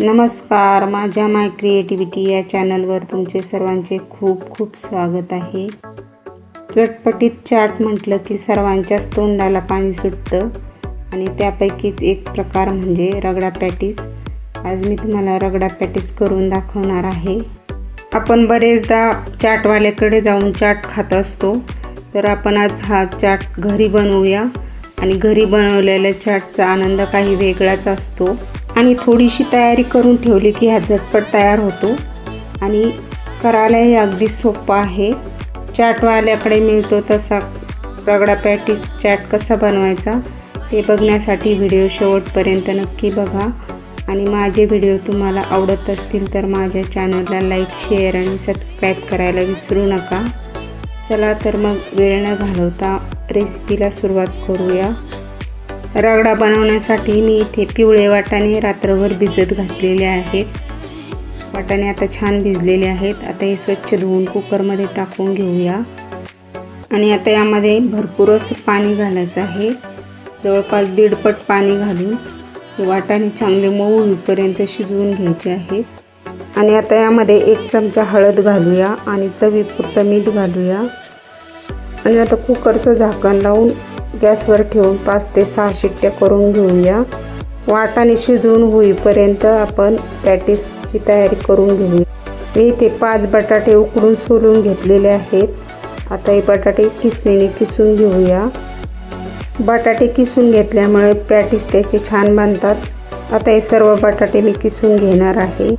नमस्कार माझ्या माय क्रिएटिव्हिटी या चॅनलवर तुमचे सर्वांचे खूप खूप स्वागत आहे. चटपटीत चाट म्हटलं की सर्वांच्याच तोंडाला पाणी सुटतं आणि त्यापैकीच एक प्रकार म्हणजे रगडा पॅटीस. आज मी तुम्हाला रगडा पॅटीस करून दाखवणार आहे. आपण बरेचदा चाटवाल्याकडे जाऊन चाट खात असतो तर आपण आज हा चाट घरी बनवूया. आणि घरी बनवलेल्या चाटचा आनंद काही वेगळाच असतो. आणि थोडीशी तयारी करून ठेवली की हा झटपट तयार होतो. आणि करायलाही अगदी सोपं आहे. चाटवाल्याकडे मिळतो तसा रगडा पॅटी चाट कसा बनवायचा ते बघण्यासाठी व्हिडिओ शेवटपर्यंत नक्की बघा. आणि माझे व्हिडिओ तुम्हाला आवडत असतील तर माझ्या चॅनलला लाईक शेअर आणि सबस्क्राईब करायला विसरू नका. चला तर मग वेळ न घालवता रेसिपीला सुरुवात करूया. रगडा बनवण्यासाठी मी इथे पिवळे वाटाणे रात्रभर भिजत घातलेले आहेत. वाटाणे आता छान भिजलेले आहेत. आता हे स्वच्छ धुवून कुकरमध्ये टाकून घेऊया. आणि आता यामध्ये भरपूर असं पाणी घालायचं आहे. जवळपास दीडपट पाणी घालून हे वाटाणे चांगले मऊ होईपर्यंत शिजवून घ्यायचे आहेत. आणि आता यामध्ये एक चमचा हळद घालूया आणि चवीपुरतं मीठ घालूया. आणि आता कुकरचं झाकण लावून गॅसवर ठेवून पाच ते सहा शिट्ट्या करून घेऊया. वाटाने शिजवून होईपर्यंत आपण पॅटिसची तयारी करून घेऊया. मी इथे पाच बटाटे उकडून सोलून घेतलेले आहेत. आता हे बटाटे किसणीने किसून घेऊया. बटाटे किसून घेतल्यामुळे पॅटीस त्याचे छान बांधतात आता हे सर्व बटाटे मी किसून घेणार आहे.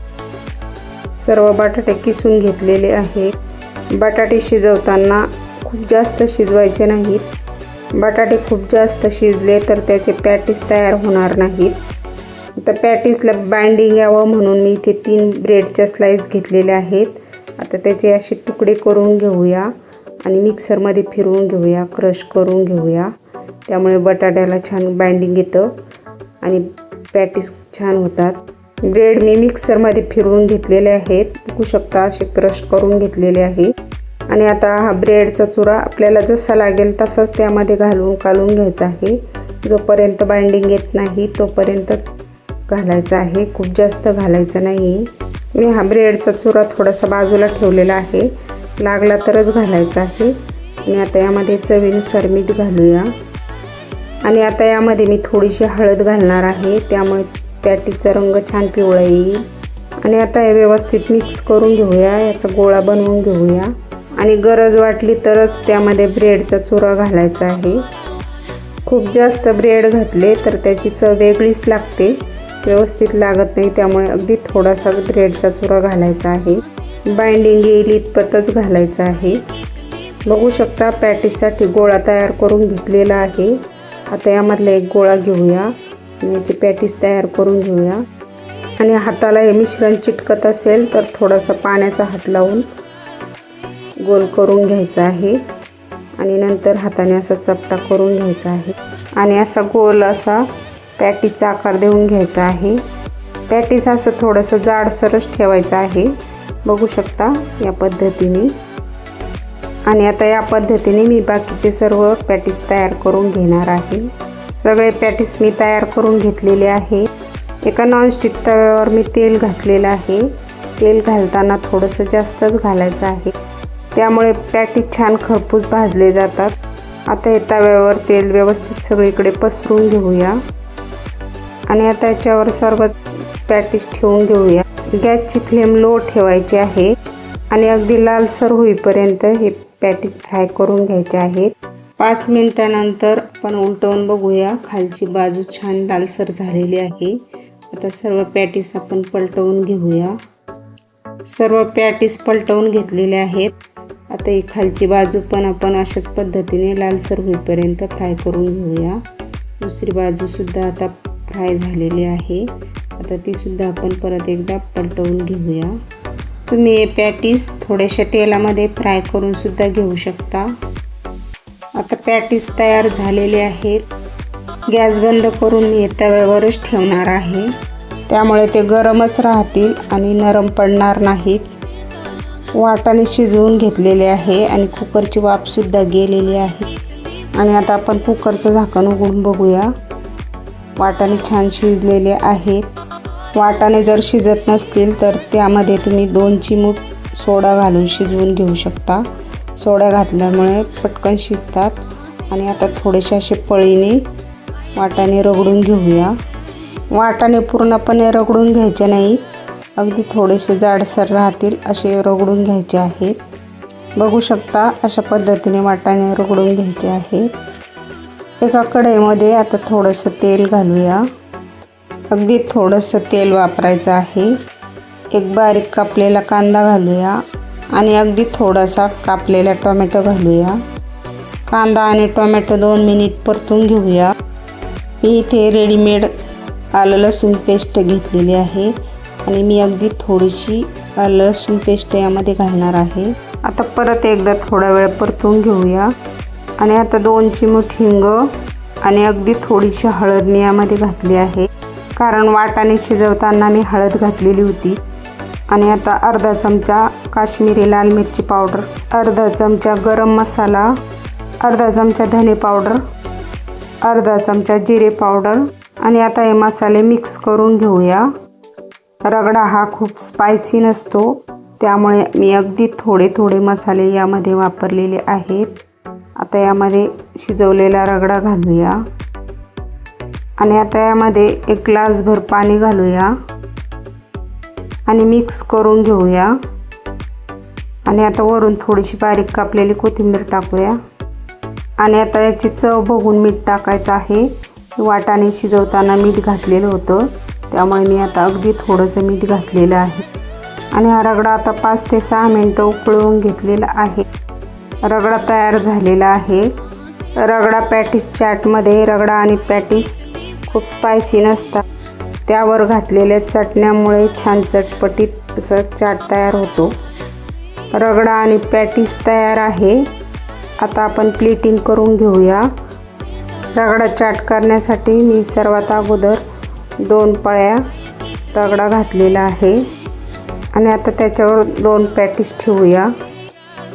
सर्व बटाटे किसून घेतलेले आहे बटाटे शिजवताना खूप जास्त शिजवायचे नाहीत. बटाटे खूप जास्त शिजले तर त्याचे पॅटीस तयार होणार नाहीत. तर पॅटीसला बाइंडिंग यावं म्हणून मी इथे तीन ब्रेडच्या स्लाईस घेतलेल्या आहेत. आता त्याचे असे तुकडे करून घेऊया आणि मिक्सरमध्ये फिरवून घेऊया क्रश करून घेऊया. त्यामुळे बटाट्याला छान बँडिंग येतं आणि पॅटीस छान होतात. ब्रेड मी मिक्सरमध्ये फिरवून घेतलेले आहेत. बघू शकता असे क्रश करून घेतलेले आहे. आणि आता हा ब्रेडचा चुरा आपल्याला जसा लागेल तसाच त्यामध्ये घालून कालून घ्यायचा आहे. जोपर्यंत बाइंडिंग येत नाही तोपर्यंत घालायचा आहे. खूप जास्त घालायचं नाही मी हा ब्रेडचा चुरा थोडासा बाजूला ठेवलेला आहे. लागला तरच घालायचा आहे. आणि आता यामध्ये चवीनुसार मीठ घालूया. आणि आता यामध्ये मी थोडीशी हळद घालणार आहे. त्यामुळे पॅटीचा रंग छान पिवळा येईल. आणि आता हे व्यवस्थित मिक्स करून घेऊया. याचा गोळा बनवून घेऊया. आणि गरज वाटली तरच त्यामध्ये ब्रेडचा चुरा घालायचा आहे. खूप जास्त ब्रेड घातले तर त्याची चव वेगळीच लागते. व्यवस्थित लागत नाही त्यामुळे अगदी थोडासा ब्रेडचा चुरा घालायचा आहे. बाइंडिंग येईल इतपतच घालायचं आहे. बघू शकता पॅटीससाठी गोळा तयार करून घेतलेला आहे. आता यामधला एक गोळा घेऊया. याची पॅटीस तयार करून घेऊया. आणि हाताला हे मिश्रण चिटकत असेल तर थोडासा पाण्याचा हात लावून गोल करून घ्यायचा आहे. आणि नंतर हाताने असा चपटा करून घ्यायचा आहे. आणि असा गोल असा पॅटीचा आकार देऊन घ्यायचा आहे. पॅटीस असं थोडंसं जाडसरच ठेवायचं आहे. बघू शकता या पद्धतीने. आणि आता या पद्धतीने मी बाकीचे सर्व पॅटीस तयार करून घेणार आहे. सगळे पॅटीस मी तयार करून घेतलेले आहे. एका नॉनस्टिक तव्यावर मी तेल घातलेलं आहे. तेल घालताना थोडंसं जास्तच घालायचं आहे. त्यामुळे पॅटीस छान खरपूस भाजले जातात. आता हे तव्यावर तेल व्यवस्थित सगळीकडे पसरून घेऊया. आणि आता याच्यावर सर्व पॅटीस ठेवून घेऊया. गॅसची फ्लेम लो ठेवायची आहे. आणि अगदी लालसर होईपर्यंत हे पॅटीस फ्राय करून घ्यायचे आहेत पाच मिनटानंतर आपण उलटवून बघूया. खालची बाजू छान लालसर झालेली आहे. आता सर्व पॅटीस आपण पलटवून घेऊया. सर्व पॅटीस पलटवून घेतलेले आहेत. आता ही खालची बाजू पण आपण अशाच पद्धतीने लालसर होईपर्यंत फ्राय करून घेऊया. दुसरी बाजूसुद्धा आता फ्राय झालेली आहे. आता तीसुद्धा आपण परत एकदा पलटवून घेऊया. तुम्ही हे पॅटीस थोड्याशा तेलामध्ये फ्राय करूनसुद्धा घेऊ शकता. आता पॅटीस तयार झालेले आहेत. गॅस बंद करून मी तव्यावरच ठेवणार आहे. त्यामुळे ते गरमच राहतील आणि नरम पडणार नाहीत. वाटाणे शिजवून घेतलेले आहे आणि कुकरची वाफसुद्धा गेलेली आहे. आणि आता आपण कुकरचं झाकण उघडून बघूया. वाटाणे छान शिजलेले आहेत. वाटाणे जर शिजत नसतील तर त्यामध्ये तुम्ही दोन चिमूट सोडा घालून शिजवून घेऊ शकता. सोडा घातल्यामुळे पटकन शिजतात. आणि आता थोडेसे असे पळीने वाटाणे रगडून घेऊया. वाटाणे पूर्णपणे रगडून घ्यायचे नाहीत अगदी थोडेसे जाडसर राहतील असे रगडून घ्यायचे आहेत. बघू शकता अशा पद्धतीने वाटाणे रगडून घ्यायचे आहेत. एका कढईमध्ये आता थोडंसं तेल घालूया. अगदी थोडंसं तेल वापरायचं आहे. एक बारीक कापलेला कांदा घालूया आणि अगदी थोडासा कापलेला टोमॅटो घालूया. कांदा आणि टोमॅटो दोन मिनिट परतून घेऊया. मी इथे रेडीमेड आलं लसूण पेस्ट घेतलेली आहे. आणि मी अगदी थोडीशी लसूण पेस्ट यामध्ये घालणार आहे. आता परत एकदा थोडा वेळ परतून घेऊया. आणि आता दोन चिमूट हिंग आणि अगदी थोडीशी हळद मी यामध्ये घातली आहे. कारण वाटाणे शिजवताना मी हळद घातलेली होती. आणि आता अर्धा चमचा काश्मीरी लाल मिरची पावडर अर्धा चमचा गरम मसाला अर्धा चमचा धने पावडर अर्धा चमचा जिरे पावडर. आणि आता हे मसाले मिक्स करून घेऊया. रगडा हा खूप स्पायसी नसतो. त्यामुळे मी अगदी थोडे थोडे मसाले यामध्ये वापरलेले आहेत. आता यामध्ये शिजवलेला रगडा घालूया. आणि आता यामध्ये एक ग्लासभर पाणी घालूया. आणि मिक्स करून घेऊया. आणि आता वरून थोडीशी बारीक कापलेली कोथिंबीर टाकूया. आणि आता याची चव बघून मीठ टाकायचं आहे. वाटाणे शिजवताना मीठ घातलेलं होतं. त्यामुळे मी आता अगदी थोडंसं मीठ घातलेलं आहे. आणि हा रगडा आता पाच ते सहा मिनटं उकळवून घेतलेला आहे. रगडा तयार झालेला आहे. रगडा पॅटीस चाटमध्ये रगडा आणि पॅटीस खूप स्पायसी नसतात. त्यावर घातलेल्या चटण्यामुळे छान चटपटीत असं चाट तयार होतो. रगडा आणि पॅटीस तयार आहे. आता आपण प्लेटिंग करून घेऊया. रगडा चाट करण्यासाठी मी सर्वात अगोदर दोन पळ्या रगडा घातलेला आहे. आणि आता त्याच्यावर दोन पॅटीस ठेवूया.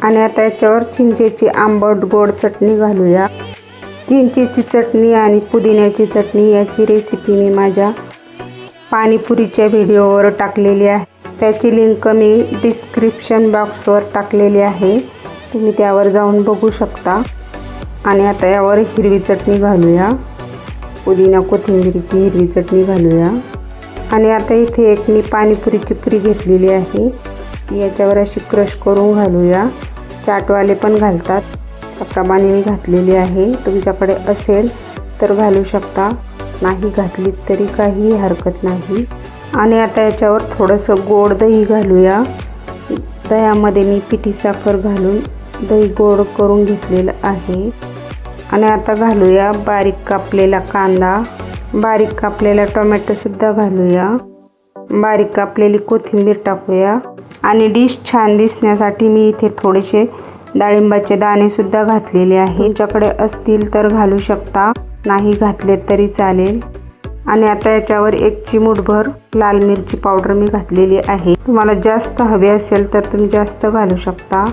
आणि आता याच्यावर चिंचेची आंबट गोड चटणी घालूया. चिंचेची चटणी आणि पुदिन्याची चटणी याची रेसिपी मी माझ्या पाणीपुरीच्या व्हिडिओवर टाकलेली आहे. त्याची लिंक मी डिस्क्रिप्शन बॉक्सवर टाकलेली आहे. तुम्ही त्यावर जाऊन बघू शकता. आणि आता यावर हिरवी चटणी घालूया. पुदिना कोथिंबिरीची हिरवी चटणी घालूया. आणि आता इथे एक मी पाणीपुरीची पुरी घेतलेली आहे. ती याच्यावर अशी क्रश करून घालूया. चाटवाले पण घालतात. त्याप्रमाणे मी घातलेली आहे. तुमच्याकडे असेल तर घालू शकता. नाही घातली तरी काही हरकत नाही. आणि आता याच्यावर थोडंसं गोड दही घालूया. दह्यामध्ये मी पिठी साखर घालून दही गोड करून घेतलेलं आहे. आणि आता घालूया बारीक कापलेला कांदा. बारीक कापलेला टोमॅटोसुद्धा घालूया. बारीक कापलेली कोथिंबीर टाकूया. आणि डिश छान दिसण्यासाठी मी इथे थोडेसे डाळिंबाचे दाणेसुद्धा घातलेले आहे तुमच्याकडे असतील तर घालू शकता नाही घातले तरी चालेल. आणि आता याच्यावर एक चिमूटभर लाल मिरची पावडर मी घातलेली आहे. तुम्हाला जास्त हवे असेल तर तुम्ही जास्त घालू शकता.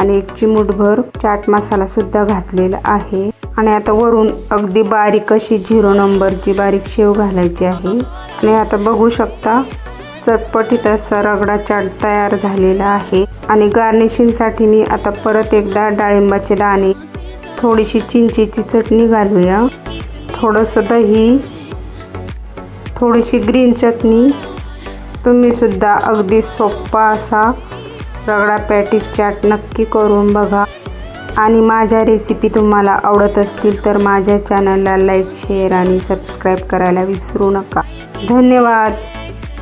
आणि एक चिमूटभर चाट मसाला सुद्धा घातलेला आहे. आणि आता वरून अगदी बारीक अशी झिरो नंबरची बारीक शेव घालायची आहे. आणि आता बघू शकता चटपटीत असा रगडा चाट तयार झालेला आहे. आणि गार्निशिंगसाठी मी आता परत एकदा डाळिंबाचे दाणे थोडीशी चिंचेची चटणी घालूया. थोडंसं दही थोडीशी ग्रीन चटणी. तुम्हीसुद्धा अगदी सोप्पा असा रगडा पॅटीस चाट नक्की करून बघा. आणि माझ्या रेसिपी तुम्हाला आवडत असतील तर माझ्या चॅनलला लाईक शेअर आणि सबस्क्राईब करायला विसरू नका. धन्यवाद.